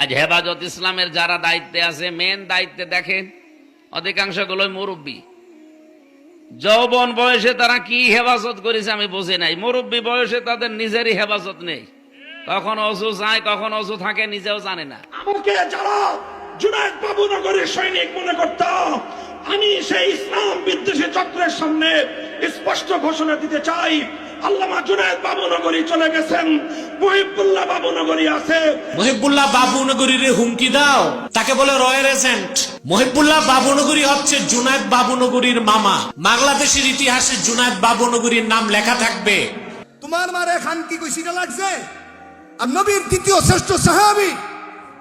আজ হেফাজত ইসলামের যারা দায়িত্বে আছে মেন দায়িত্বে দেখেন অধিকাংশ গুলোই মুরব্বী। যৌবন বয়সে তারা কি হেফাজত করেছে আমি বুঝি নাই। মুরব্বী বয়সে তাদের নিজেরই হেফাজত নেই। কখন অজু যায় কখন অজু থাকে, নিজেও জানে না। আমাকে যারা জুনায়দ বাবুনগরের সৈনিক মনে করত, আমি সেই ইসলাম বিদ্বেষী চক্রের সামনে স্পষ্ট ঘোষণা দিতে চাই। আল্লামা জুনায়দ বাবুনগরী চলে গেছেন। মহিবুল্লাহ বাবুনগরী আছে। মহিবুল্লাহ বাবুনগরীর হুমকি দাও। তাকে বলে রয়্যাল এজেন্ট। মহিবুল্লাহ বাবুনগরী হচ্ছে জুনায়দ বাবুনগরীর মামা। বাংলাদেশের ইতিহাসে জুনায়দ বাবুনগরীর নাম লেখা থাকবে। তোমার মারে খান কি কই লাগছে? আর নবীর দ্বিতীয় শ্রেষ্ঠ সাহাবী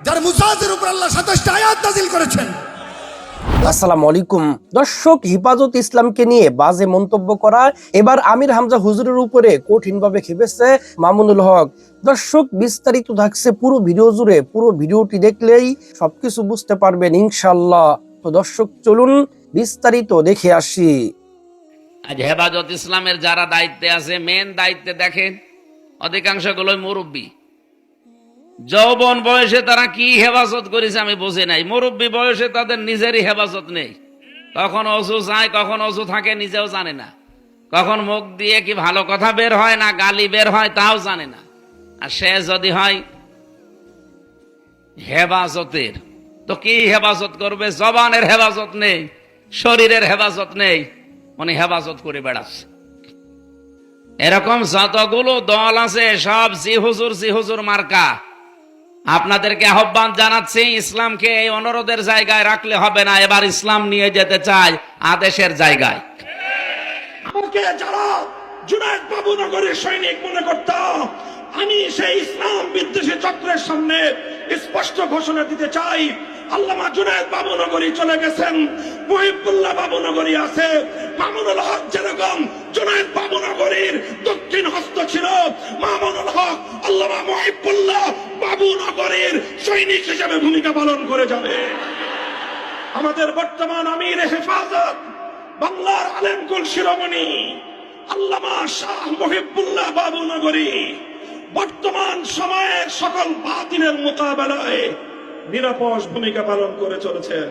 যার মুসাজের উপর আল্লাহ সাতাশটা আয়াত নাজিল করেছেন। আসসালামু আলাইকুম। দর্শক, হিফাজত ইসলামকে নিয়ে বাজে মন্তব্য করা এবার আমির হামজা হুজুরের উপরে কঠিনভাবে খেপেছে মামুনুল হক। দর্শক, বিস্তারিত থাকছে পুরো ভিডিও জুড়ে। পুরো ভিডিওটি দেখলেই সবকিছু বুঝতে পারবেন ইনশাল্লাহ তো দর্শক, চলুন বিস্তারিত দেখে আসি। আজ হেফাজত ইসলামের যারা দায়িত্বে আছে মেন দায়িত্বে দেখেন অধিকাংশ গুলোই মুরব্বী। যৌবন বয়সে তারা কি হেফাজত করেছে আমি বুঝি নাই। মুরব্বী বয়সে তাদের নিজেরই হেফাজত নেই। কখন অজু যায়, কখন অজু থাকে, নিজেও জানে না। কখন মুখ দিয়ে কি ভালো কথা বের হয় না, গালি বের হয়, তাও জানে না। আর সে যদি হয়, হেফাজতের। তো কি হেফাজত করবে? জবানের হেফাজত নেই, শরীরের হেফাজত নেই, উনি হেফাজত করে বেড়াচ্ছে। এরকম যতগুলো দল আছে, সব জি হুজুর জি হুজুর মার্কা। আপনাদেরকে আহ্বান জানাচ্ছি, ইসলামকে এই অনুরোধের জায়গায় রাখলে হবে না, এবার ইসলাম নিয়ে যেতে চাই আদেশের জায়গায়। আমাকে যারা সৈনিক মনে করত, আমি সেই ইসলাম বিদ্বেষী চক্রের সামনে স্পষ্ট ঘোষণা দিতে চাই। আল্লামা জুনায়দ বাবুনগরী চলে গেছেন, মহিবুল্লাহ বাবুনগরী আছে, মামুনুল হক যেরকম বাবুনগরীর সৈনিক হিসেবে ভূমিকা পালন করে যাবে। আমাদের বর্তমান আমির হেফাজত, বাংলার আলেমকুল শিরোমণি, আল্লামা শাহ মহিবুল্লাহ বাবু নগরী, বর্তমান সময়ের সকল বাতিলের মোকাবেলায় নিরাপস ভূমিকা পালন করে চলেছেন।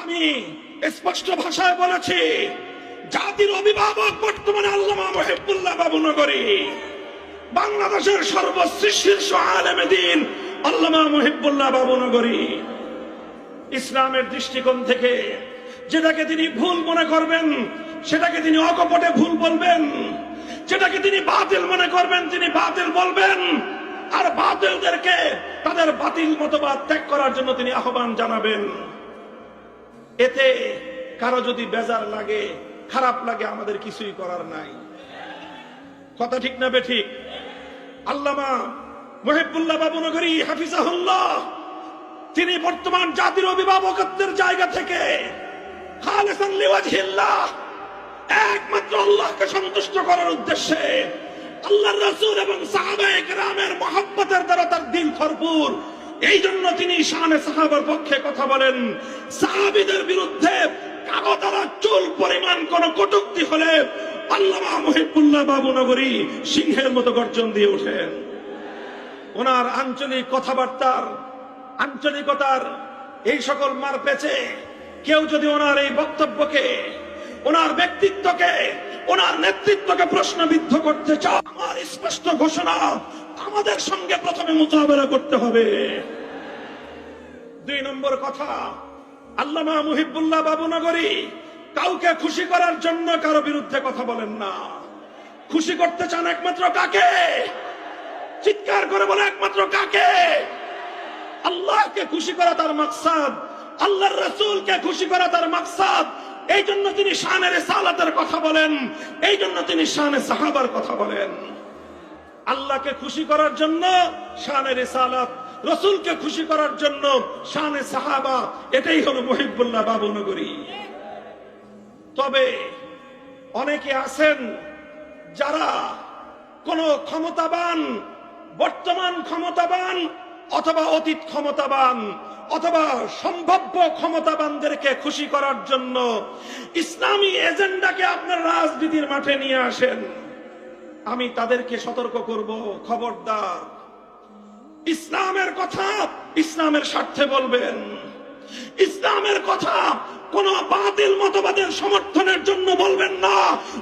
আমি স্পষ্ট ভাষায় বলেছি, জাতির অভিভাবক বর্তমানে আল্লামা মহিবুল্লাহ বাবু নগরী। বাংলাদেশের সর্বশীর্ষ আলেমে দিন আল্লামা মহিবুল্লাহ বাবু নগরী। ইসলামের দৃষ্টিকোণ থেকে যেটাকে তিনি ভুল মনে করবেন, সেটাকে তিনি অকপটে ভুল বলবেন, যেটাকে তিনি বাতিল মনে করবেন, তিনি বাতিল বলবেন, আর বাতিলদেরকে তাদের বাতিল মতবাদ ত্যাগ করার জন্য তিনি আহ্বান জানাবেন। এতে কারও যদি বেজার লাগে, খারাপ লাগে, আমাদের কিছুই করার নাই। কথা ঠিক না বে ঠিক? আল্লামা মহিবুল্লাহ বাবুনগরী হাফিজাহুল্লাহ, তিনি বর্তমান জাতির অভিভাবকত্বের জায়গা থেকে একমাত্র আল্লাহকে সন্তুষ্ট করার উদ্দেশ্যে আল্লাহর রাসূল এবং সাহাবায়ে রামের মহব্বতের দ্বারা তার দিল ভরপুর। এই জন্য তিনি শানে সাহাবার পক্ষে কথা বলেন, সাহাবিদের বিরুদ্ধে কারও দ্বারা চুল পরিমাণ কোন কটুক্তি হলে আল্লামা মহিবুল্লাহ বাবু নগরী সিংহের মতো গর্জন দিয়ে ওঠেন। ওনার আঞ্চলিক কথাবার্তার আঞ্চলিকতার এই সকল মার পেছে কেউ যদি ওনার এই বক্তব্যকে, ওনার ব্যক্তিত্বকে, ওনার নেতৃত্বকে প্রশ্নবিদ্ধ করতে চায়, আমার স্পষ্ট ঘোষণা, আমাদের সঙ্গে প্রথমে মোকাবেলা করতে হবে। দুই নম্বর কথা, আল্লামা মুহিবুল্লাহ বাবুনগরী কাউকে খুশি করার জন্য কারও বিরুদ্ধে কথা বলেন না। খুশি করতে চান একমাত্র কাকে? চিৎকার করে বলে একমাত্র কাকে? আল্লাহকে খুশি করা তার মাকসাদ, আল্লাহর রসুলকে খুশি করা তার মাকসাদ। এই জন্য তিনি শানের সালাতের কথা বলেন, এই জন্য তিনি শানে সাহাবার কথা বলেন। আল্লাহকে খুশি করার জন্য শানের সালাত রসুলকে খুশি করার জন্য শানে সাহাবা, এটাই হলো মহিবুল্লাহ বাবু নগরী। তবে অনেকে আছেন যারা কোন ক্ষমতাবান, বর্তমান ক্ষমতাবান অথবা অতীত ক্ষমতাবান অথবা সম্ভাব্য ক্ষমতাবানদেরকে খুশি করার জন্য ইসলামী এজেন্ডাকে আপনার রাজনীতির মাঠে নিয়ে আসেন। আমি তাদেরকে সতর্ক করব, খবরদার। ইসলামের কথা ইসলামের স্বার্থে বলবেন। ইসলামের কথা কোন বাতিল মতবাদের সমর্থনের জন্য বলবেন না।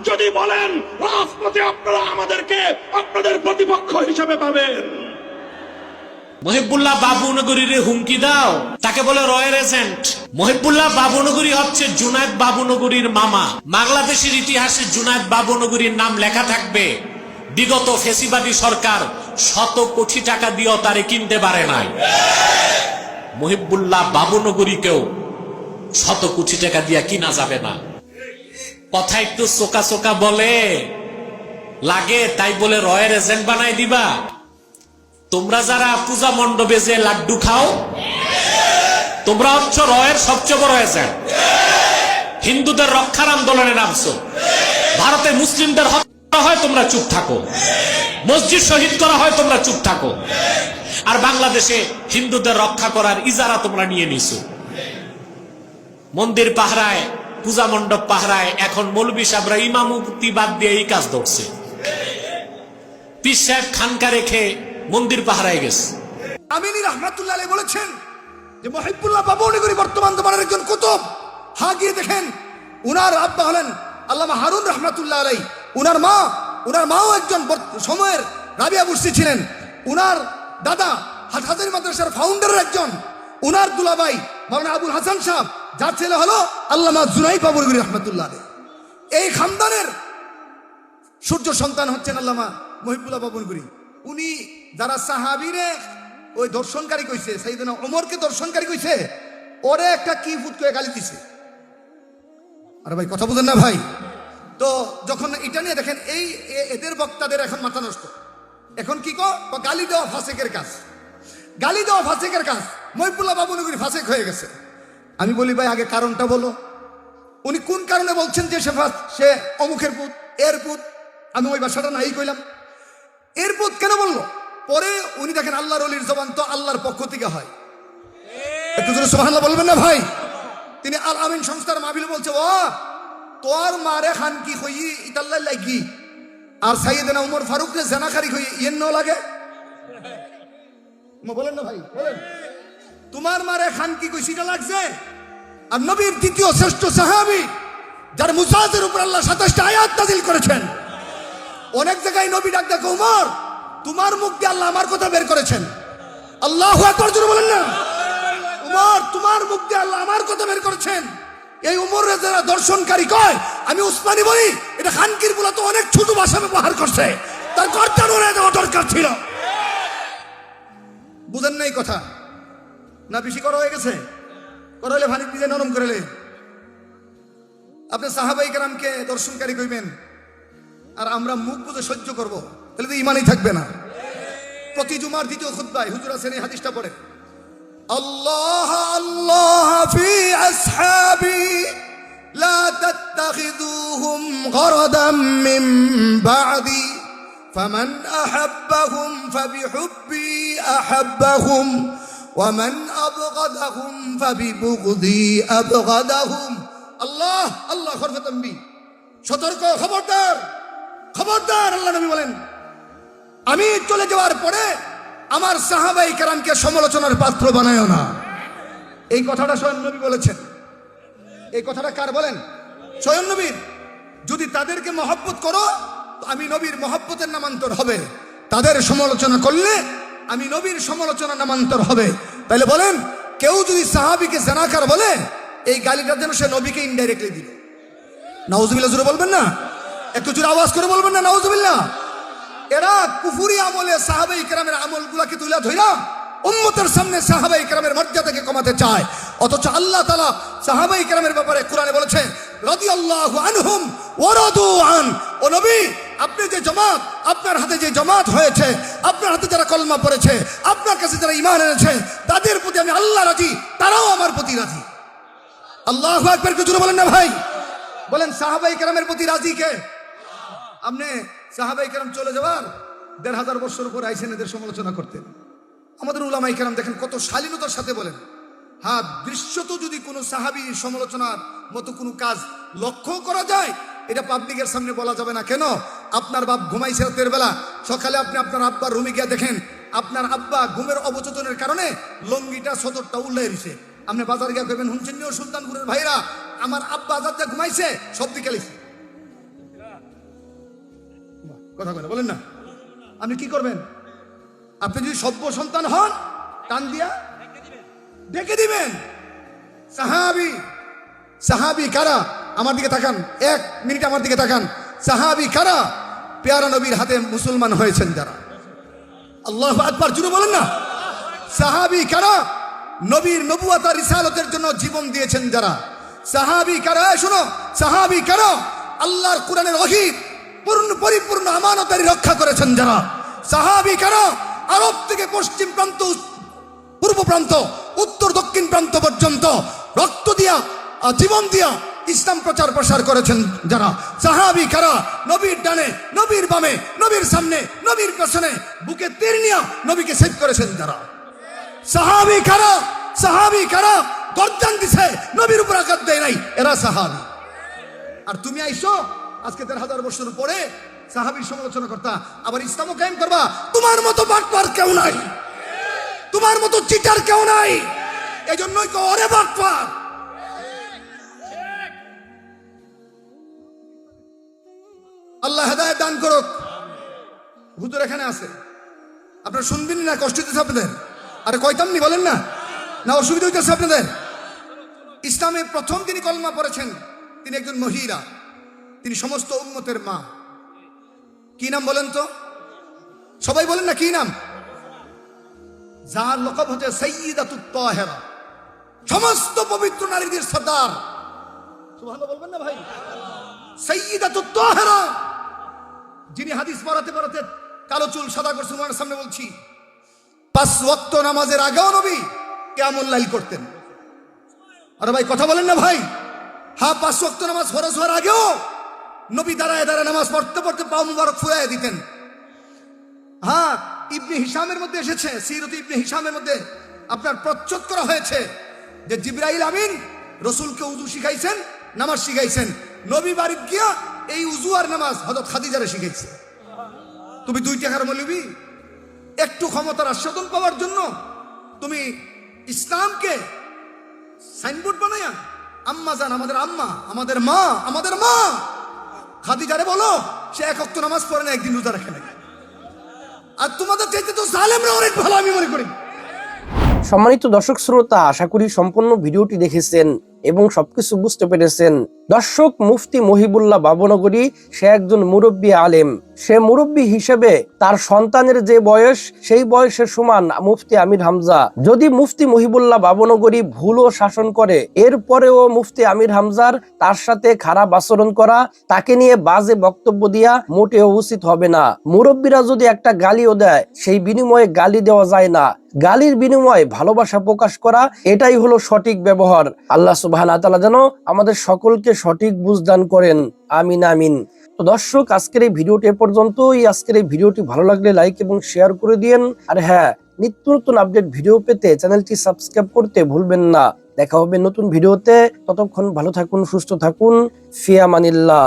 যদি বলেন, রাজপথে আপনারা আমাদেরকে আপনাদের প্রতিপক্ষ হিসেবে পাবেন। মহিবুল্লাহ বাবুনগরীর হুমকি দাও। তাকে বলে রয়্যাল এজেন্ট। মহিবুল্লাহ বাবুনগরী হচ্ছে জুনায়দ বাবুনগরীর মামা। বাংলাদেশের ইতিহাসে জুনায়দ বাবুনগরীর নাম লেখা থাকবে, বিগত ফেসিবাদী সরকার শত কোটি টাকা দিয়েও তারে কিনতে পারে নাই। মহিবুল্লাহ বাবুনগরীকেও শত কোটি টাকা দিয়া কিনা যাবে না। কথা একটু চোকা চোকা বলে। লাগে, তাই বলে রয়ের এজেন্ট বানাই দিবা। তোমরা যারা পূজা মণ্ডপে যে লাড্ডু খাও, তোমরা হচ্ছ রয়ের সবচেয়ে বড় এজেন্ট হিন্দুদের রক্ষার আন্দোলনে নামছো। ভারতে মুসলিমদের হত্যা হয়, তোমরা চুপ থাকো। মসজিদ শহীদ করা হয়, তোমরা চুপ থাকো। আর বাংলাদেশে হিন্দুদের রক্ষা করার ইজারা তোমরা নিয়ে নিছো। মন্দির পাহারায়, পূজা মণ্ডপ পাহারায়, এখন মৌলবী সাহেবরা ইমামতি বাদ দিয়ে এই কাজ ধরছে। পীর সাহেব খানকা রেখে মন্দির পাহারায় গেছে। আমিনী রহমাতুল্লাহ বলেছেন যে মহিবুল্লাহ বাবুনিগরি বর্তমান জমানার একজন কুতুব। হা গিয়ে দেখেন, উনার আব্বা হলেন আল্লামা হারুন রহমাতুল্লাহ আলাই উনার মা, উনার মাও একজন সময়ের রাবিয়া বুর্সি ছিলেন। উনার দাদা হাটহাজারি মাদ্রাসার ফাউন্ডারের একজন। উনার দুলাভাই মাওলানা আবুল হাসান সাহেব। যার ছেলে হলো আল্লামা জুনাই বাবুনিগরি রহমাতুল্লাহ এই খানদানের সূর্য সন্তান হচ্ছেন আল্লামা মহিবুল্লাহ বাবনগুরি উনি যারা সাহাবিরে ওই দর্শনকারী কইছে সেইদিন ওমরকে দর্শনকারী কইছে, ওরে একটা কি ফুট করে গালি দিছে। আরে ভাই, কথা বলেন না ভাই? তো যখন এটা নিয়ে দেখেন, এই এদের বক্তাদের এখন মাথা নষ্ট। এখন কি কো? গালি দেওয়া ফাসেকের কাজ। গালি দেওয়া ফাসেকের কাজ। মহিবুল্লাহ বাবনগুরি ফাসেক হয়ে গেছে। আমি বলি, ভাই, আগে কারণটা বলো। উনি কোন কারণে বলছেন যে সে সে অমুখের পুত, এর পুত। আমি ওই বাসাটা নাই কইলাম। এর পুত কেন বলল? পরে উনি দেখেন, আল্লাহর অলির জবান তো আল্লাহর পক্ষ থেকে হয়। একটু জোরে সুবহানাল্লাহ বলবেন না, ভাই? তিনি আল আমিন সংস্থার মাহফিলে বলছে, ও, তোর মারে খান কি হই ইতাল্লাই লাগি। আর সাইয়েদনা উমর ফারুক জানাকারি হই ইয়েন লাগে। বলেন না, ভাই, বলেন। তোমার মারে খান কি কইছিটা লাগছে? আর নবীর দ্বিতীয় শ্রেষ্ঠ সাহাবি, যার মুসাজের উপর আল্লাহ সাতাশটা আয়াত নাজিল করেছেন। অনেক জায়গায় নবী ডাক দেখো, উমর, তোমার মুখ দিয়ে আল্লাহ আমার কথা বের করেছেন। আল্লাহ একবার জোরে বলেন না। উমর, তোমার মুখ দিয়ে আল্লাহ আমার কথা বের করেছেন। এই উমরের যারা দর্শনকারী কয়, আমি উসমানি বলি, এটা খানকির বলা তো অনেক ছোট ভাষা ব্যবহার করছে। তার কর্তার ওরে দেওয়া দরকার ছিল। বুঝেন নাই কথা। না বেশি করা হয়ে গেছে? করাইলে ভানি নিজে নরম করেলে আপনি সাহাবাই গ্রামকে দর্শনকারী কইবেন, আর আমরা মুখ বুঝে সহ্য করব, তাহলে তো ইমানই থাকবে না। প্রতি জুমার দ্বিতীয় খুদ্ায় হুজুর আছেন, এই হাদিসটা পড়ে। আল্লাহ আল্লাহ ফি আসহাবি লা তাত্তাখিদুহুম গরাদাম মিন বাদি, ফামান আহাব্বাহুম ফাবিহুব্বি আহাব্বাহুম। ওয়ামান আবগাদাহুম ফাবিবুগদি আবগাদাহুম আল্লাহ আল্লাহ খরফে তাম্বি সতর্ক, খবরদার খবরদার, আল্লাহ নবী বলেন। আমি চলে যাওয়ার পরে আমার সাহাবাই কারামকে সমালোচনার পাত্র বানায় না। এই কথাটা স্বয়ং নবী বলেছেন। এই কথাটা কার বলেন? স্বয়ং নবীর। যদি তাদেরকে মহব্বত করো আমি নবীর মহব্বতের নামান্তর হবে। তাদের সমালোচনা করলে আমি নবীর সমালোচনা নামান্তর হবে। তাহলে বলেন, কেউ যদি সাহাবিকে জানাকার বলে, এই গালিটা যেন সে নবীকে ইনডাইরেক্টলি দিল। নাউজুবিল্লাহ, জোরে বলবেন না? একটু জোরে আওয়াজ করে বলবেন না, নাউজুবিল্লাহ? এরা কুফুরি আমলে সাহাবাই কেরামের আমলগুলাকে তুলে ধইরা উম্মতের সামনে সাহাবাই কেরামের মর্যাদাকে কমাতে চায়। অথচ আল্লাহ তালা সাহাবাই কেরামের ব্যাপারে কোরআনে বলেছে রদি রাদিয়াল্লাহু আনহুম ওয়ারাদু আন। ও নবী আপনি যে জমাত, আপনার হাতে যে জমাত হয়েছে, আপনার হাতে যারা কলমা পড়েছে, আপনার কাছে যারা ইমান এনেছে, তাদের প্রতি আমি আল্লাহ রাজি, তারাও আমার প্রতি রাজি। আল্লাহ আকবর কে জোরে বলেন না ভাই। বলেন, সাহাবাই কেরামের প্রতি রাজি কে? আপনি সাহাবাই কেরাম চলে যাওয়ার দেড় হাজার বছর উপর আইসেন এদের সমালোচনা করতেন আমাদের উলামাই কেরাম দেখেন কত শালীনতার সাথে বলেন। হ্যাঁ দৃশ্যত যদি কোনো সাহাবি সমালোচনার মতো কোনো কাজ লক্ষ্য করা যায় এটা পাবলিকের সামনে বলা যাবে না। কেন? আপনার বাপ ঘুমাইছে রাতের বেলা। সকালে আপনি আপনার আব্বার রুমে গিয়ে দেখেন, আপনার আব্বা ঘুমের অবচেতনের কারণে লঙ্গিটা সদরটা উল্লাই দিছে। আপনি বাজার গিয়ে কইবেন, হুনছেন সুলতানপুরের ভাইরা, আমার আব্বা আজাদ যা ঘুমাইছে, সব দিকে লিখছে। কথা বলে বলেন না। আপনি কি করবেন? আপনি যদি সভ্য সন্তান হন, টান দিয়া ডেকে দিবেন। সাহাবি সাহাবি কারা? আমার দিকে তাকান। এক মিনিট আমার দিকে তাকান। সাহাবি কারা? পেয়ারা নবীর হাতে মুসলমান হয়েছেন যারা। আল্লাহ আকবার, জুড়ে বলেন না। সাহাবি কারা? নবীর নবুয়াতা রিসালতের জন্য জীবন দিয়েছেন যারা। সাহাবি কারা? শোনো, সাহাবি কারা? আল্লাহর কোরআনের অহিত, পূর্ণ পরিপূর্ণ আমানতারি রক্ষা করেছেন যারা। সাহাবি কারা? আরব থেকে পশ্চিম প্রান্ত পূর্ব প্রান্ত, উত্তর দক্ষিণ প্রান্ত পর্যন্ত রক্ত দিয়া জীবন দিয়া ইসলাম প্রচার প্রসার করেছেন যারা। সাহাবি কারা? নবীর ডানে, নবীর বামে, নবীর সামনে, নবীর পেছনে, বুকে তীর নিয়া নবীকে সেভ করেছেন যারা। সাহাবি কারা? সাহাবি কারা? গর্দান দিছে, নবীর উপর আঘাত দেয় নাই, এরা সাহাবি। আর তুমি আইসো, আজকে দেড় হাজার বছর পরে সাহাবির সমালোচনা করতা, আবার ইসলামও কায়েম করবা। তোমার মতো বাটপার কেউ নাই। তোমার মতো চিটার কেউ নাই। এই জন্যই তো অরে বাটপার! আল্লাহ হেদায়ত দান করুক। হুজুর এখানে আছে। আপনারা শুনবেন না, কষ্ট দিতেছে আপনাদের। আরে কয়তামনি বলেন না? না, অসুবিধা হইতেছে আপনাদের? ইসলামে প্রথম তিনি কলমা পড়েছেন, তিনি একজন মহিলা। তিনি সমস্ত উন্মতের মা। কি নাম বলেন তো? সবাই বলেন না কি নাম? যার লকব হচ্ছে সৈয়দাতুত তাহেরা। সমস্ত পবিত্র নারীদের সর্দার। সুবহানাল্লাহ বলবেন না ভাই? সৈয়দাতুত তাহেরা। যিনি হাদিস পড়াতে পড়াতে কালো চুল, সাদা করছেন ওনার সামনে বলছি, পাঁচ ওয়াক্ত নামাজের আগেও নবী কেমন লাইল করতেন। আরে ভাই, কথা বলেন না ভাই। হা পাঁচ ওয়াক্ত নামাজ ফরজ হওয়ার আগেও নবী দাঁড়ায় দাঁড়ায় নামাজ পড়তে পড়তে পা মুবারক ফুরাই দিতেন। হ্যাঁ ইবনে হিসামের মধ্যে এসেছে, সিরত ইবনে হিসামের মধ্যে আপনার প্রচ্ছদ করা হয়েছে যে জিব্রাইল আমিন রসুলকে উজু শিখাইছেন, নামাজ শিখাইছেন। নবী বাড়ির গিয়া এই উজু আর নামাজ হজরত খাদিজারে শিখাইছে। তুমি দুই টাকার মৌলবি একটু ক্ষমতার আস্বাদন পাওয়ার জন্য তুমি ইসলামকে সাইনবোর্ড বানায়া আম্মা জান আমাদের আম্মা, আমাদের মা আমাদের মা। খাদিজারে বলো, সে এক অক্ত নামাজ পড়ে না, একদিন রোজা রাখে না। আর তোমাদের চাইতে তো জালেমরা অনেক ভালো, আমি মনে করি। সম্মানিত দর্শক শ্রোতা, আশা করি সম্পূর্ণ ভিডিওটি দেখেছেন এবং সবকিছু বুঝতে পেরেছেন। দর্শক মুফতি মহিবুল্লাহ বাবনগরী, সে একজন মুরব্বী আলেম। সে মুরব্বী হিসেবে তার সন্তানের যে বয়স, সেই বয়সের সমান মুফতি আমির হামজা। যদি মুফতি মহিবুল্লাহ বাবনগরী ভুলও শাসন করে, এরপরেও মুফতি আমির হামজার তার সাথে খারাপ আচরণ করা, তাকে নিয়ে বাজে বক্তব্য দিয়া মোটেও উচিত হবে না। মুরব্বীরা যদি একটা গালিও দেয়, সেই বিনিময়ে গালি দেওয়া যায় না। গালির বিনিময়ে ভালোবাসা প্রকাশ করা, এটাই হলো সঠিক ব্যবহার। আল্লাহ সুবাহ যেন আমাদের সকলকে সঠিক বুঝদান করেন। আমিন আমিন। তো দর্শক, আজকের এই ভিডিওটি এ পর্যন্তই। আজকের এই ভিডিওটি ভালো লাগলে লাইক এবং শেয়ার করে দিন আর হ্যাঁ নিত্য নতুন আপডেট ভিডিও পেতে চ্যানেলটি সাবস্ক্রাইব করতে ভুলবেন না। দেখা হবে নতুন ভিডিওতে ততক্ষণ ভালো থাকুন, সুস্থ থাকুন। ফিয়ামানিল্লাহ